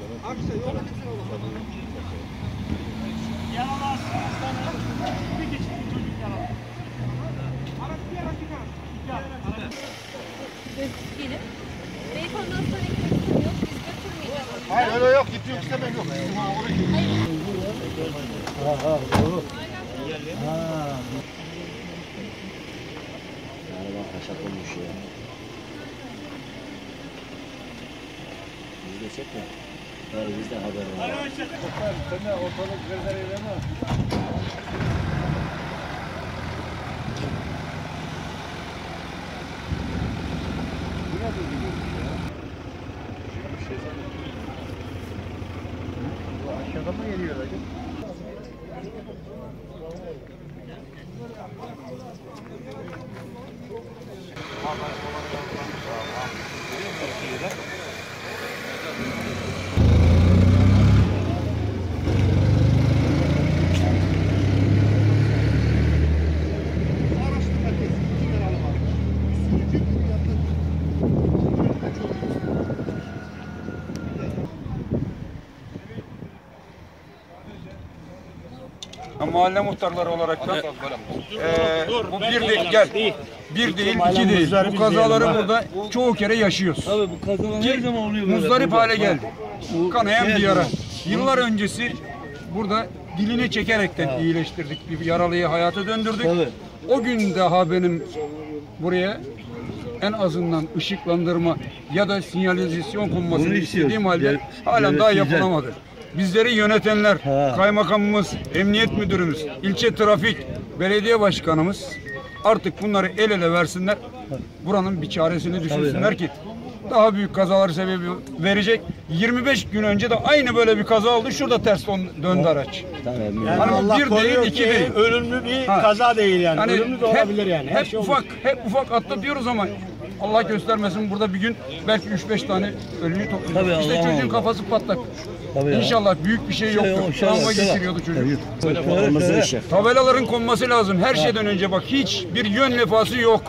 Aksa yol Yaralı hastanı bir geçti bir çocuk yaralı. Araç bir araç bir araç. İki araç. Gelin. Beykoz hastaneye gitmek yok. Biz götürmeyeceğiz. Hayır öyle yok. Gitti yok istemek yok. Ha oraya gidiyor. Ha ha. Ha. Araba haşat olmuş ya. Biz geçecek mi? Var bizde haber var. Sen ortalık kırdırıyor ama. Aşağıda mı geliyor acaba? Mahalle muhtarları olarak da eee, bu bir değil, gel. Bir değil, iki değil. Bu kazaları burada çoğu kere yaşıyoruz. Tabii bu kazalar her zaman oluyor. Muzdarip hale geldi. Kanayan her bir yara. Yıllar öncesi burada dilini çekerekten iyileştirdik. Bir yaralıyı hayata döndürdük. Tabii. O gün daha benim buraya en azından ışıklandırma ya da sinyalizasyon konmasını istediğim halde halen daha yapılamadı. Bizleri yönetenler, Ha. kaymakamımız, emniyet müdürümüz, ilçe trafik, belediye başkanımız artık bunları el ele versinler. Buranın bir çaresini düşünsünler ki daha büyük kazalar sebebi verecek. 25 gün önce de aynı böyle bir kaza oldu. Şurada ters dön- döndü araç. Tamam. Yani Hani bu Allah bir koruyor değil, ki iki değil. Ölümlü bir Ha. kaza değil yani. Hani Ölümlü de hep, olabilir yani. Her hep şey olur. ufak, hep ufak atlatıyoruz ama Allah göstermesin burada bir gün belki 3-5 tane ölüyü toplayacağız. Tabii, işte Allah çocuğun Allah. kafası patlak. Tabii ya. İnşallah büyük bir şey yoktur. inşallah, Travma inşallah. geçiriyordu çocuk. Olması işe. Tabelaların konması lazım. Her şeyden önce bak hiç bir yön lefası yok.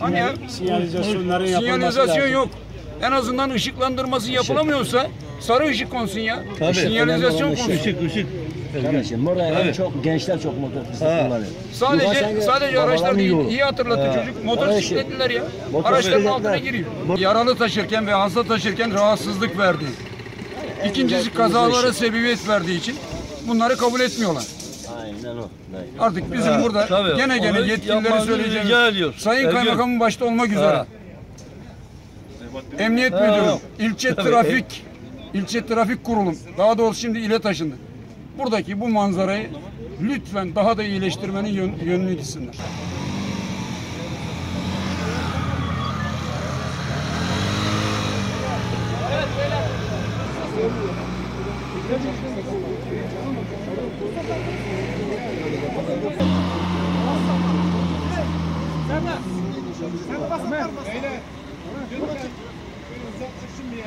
Hani ya, Sinyalizasyonların yapılması sinyalizasyon lazım. yok. En azından ışıklandırması yapılamıyorsa sarı ışık konsun ya. Tabii. Sinyalizasyon konsun. Işık ışık. Kardeşim en Tabii. çok gençler çok Ha. kullanıyor. Sadece sadece araçlar değil. iyi hatırlattı çocuk. Motor Aracı. bisikletliler ya. Motor Araçların altına giriyor. Yaralı taşırken ve hasta taşırken rahatsızlık verdiği. İkincisi kazalara sebebiyet verdiği için bunları kabul etmiyorlar. Aynen o. Aynen. Artık bizim Ha, burada tabii. gene gene Onu yetkilileri yapmanızı söyleyeceğimiz rica ediyoruz. Sayın Ergün. Kaymakamın başta olmak üzere. Ha. Emniyet Ha. Müdürü, ilçe Tabii. trafik, ilçe trafik kurulum, daha doğrusu şimdi ile taşındı. Buradaki bu manzarayı lütfen daha da iyileştirmenin yön, yönünü gitsinler. Beyler, dün bakın. Sen çıksın diye.